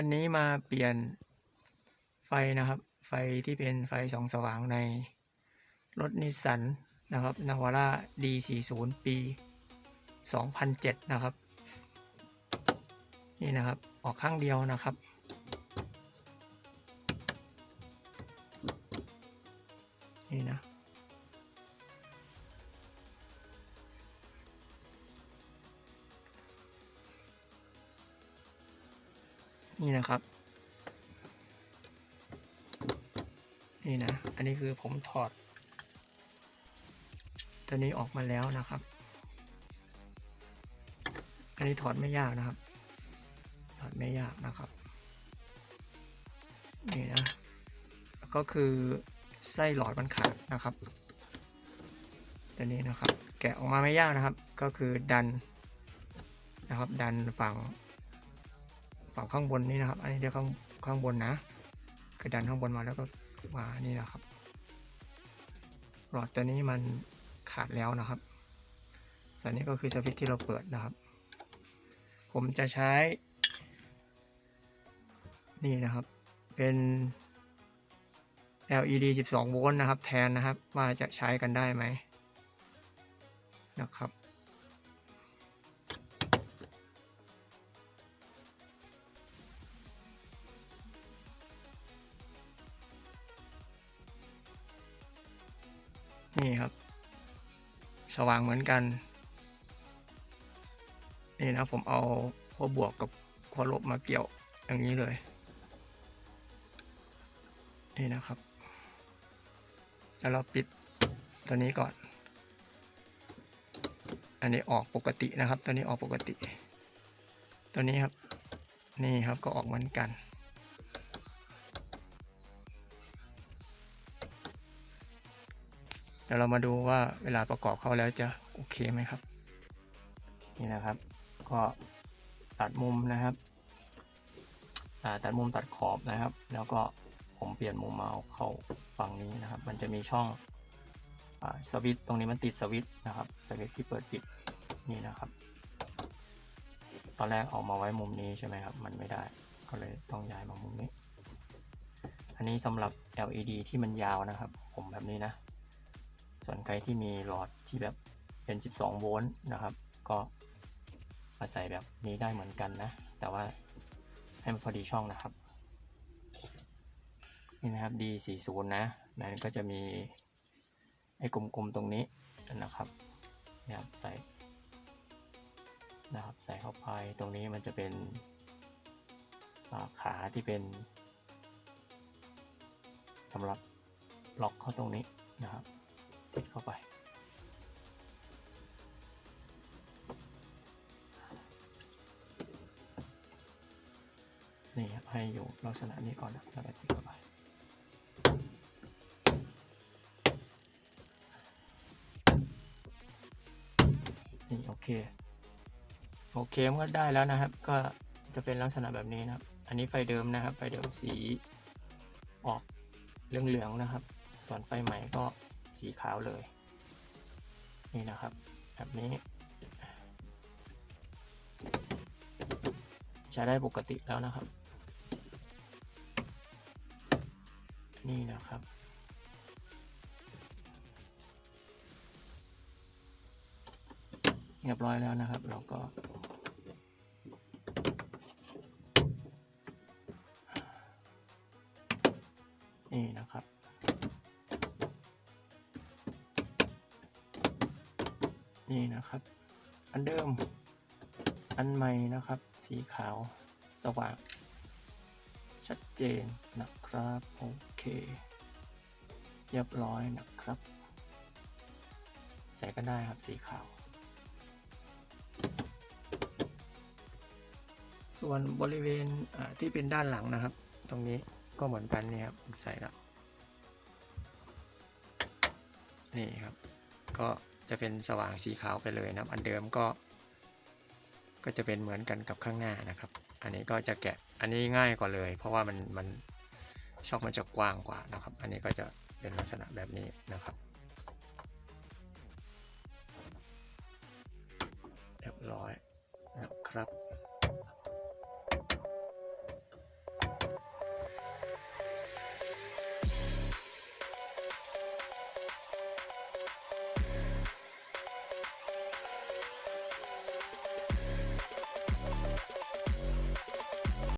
วันนี้มาเปลี่ยนไฟนะครับ ไฟที่เป็นไฟสองสว่างในรถนิสสันนะครับนาวาร่า D40 ปี 2007 นะครับ นี่นะครับ ออกข้างเดียวนะครับ นี่นะ นี่นะครับ นี่นะ อันนี้คือผมถอด ตัวนี้ออกมาแล้วนะครับ อันนี้ถอดไม่ยากนะครับ ถอดไม่ยากนะครับ นี่นะ ก็คือไส้หลอดมันขาดนะครับตัวนี้นะครับ แกะออกมาไม่ยากนะครับ ก็คือดันนะครับ ดันฝั่ง ฝั่งข้างบนนี่นะครับ อันนี้เดี๋ยวข้างข้างบนนะคือดันข้างบนมาแล้วก็มานี่นะครับ หลอดตัวนี้มันขาดแล้วนะครับส่วนนี้ก็คือสวิตช์ที่เราเปิดนะครับ ผมจะใช้ นี่นะครับ เป็น LED 12 โวลต์นะครับ แทนนะครับ ว่าจะใช้กันได้ไหมนะครับ นี่ครับ สว่างเหมือนกัน นี่นะผมเอาขั้วบวกกับขั้วลบมาเกี่ยวอย่างนี้เลย นี่นะครับ แล้วเราปิดตัวนี้ก่อน อันนี้ออกปกตินะครับ ตัวนี้ออกปกติ ตัวนี้ครับ นี่ครับก็ออกเหมือนกัน เดี๋ยวเรามาดูว่าเวลาประกอบเข้าแล้วจะโอเคไหมครับ นี่นะครับ ก็ตัดมุมนะครับตัดมุมตัดขอบนะครับ แล้วก็ผมเปลี่ยนมุมมาเอาเข้าฝั่งนี้นะครับ มันจะมีช่องอสวิตช์ตรงนี้มันติดสวิตช์นะครับสวิตช์ที่เปิดปิดนี่นะครับ ตอนแรกออกมาไว้มุมนี้ใช่ไหมครับ มันไม่ได้ก็เลยต้องย้ายมามุมนี้ อันนี้สำหรับ LED ที่มันยาวนะครับ ผมแบบนี้นะ ส่วนใครที่มีหลอดที่แบบเป็น 12 โวลต์นะครับ ก็มาใส่แบบนี้ได้เหมือนกันนะ แต่ว่าให้มันพอดีช่องนะครับ นี่นะครับ D40 นะมันก็จะมีไอ้กลมๆตรงนี้นะครับนะครับ ใส่นะครับ ใส่เข้าไปตรงนี้มันจะเป็นาขาที่เป็นสำหรับล็อกเข้าตรงนี้นะครับ ติดเข้าไป นี่ครับให้อยู่ลักษณะนี้ก่อนนะแล้วก็ติดเข้าไปนี่โอเค โอเคมันก็ได้แล้วนะครับ ก็จะเป็นลักษณะแบบนี้นะครับ อันนี้ไฟเดิมนะครับ ไฟเดิมสีออกเหลืองๆนะครับ ส่วนไฟใหม่ก็ สีขาวเลย นี่นะครับ แบบนี้ ใช้ได้ปกติแล้วนะครับ นี่นะครับเรียบร้อยแล้วนะครับ เราก็ นี่นะครับ อันเดิม อันใหม่นะครับ สีขาวสว่าง ชัดเจนนะครับ โอเค เรียบร้อยนะครับ ใส่ก็ได้ครับสีขาว ส่วนบริเวณที่เป็นด้านหลังนะครับ ตรงนี้ก็เหมือนกันนี่ครับใส่แล้วนี่ครับ ก็ จะเป็นสว่างสีขาวไปเลยนะครับ อันเดิมก็ ก็จะเป็นเหมือนกันกับข้างหน้านะครับ อันนี้ก็จะแกะอันนี้ง่ายกว่าเลย เพราะว่ามันมันช่องมันจะกว้างกว่านะครับ อันนี้ก็จะเป็นลักษณะแบบนี้นะครับเรียบร้อยนะครับ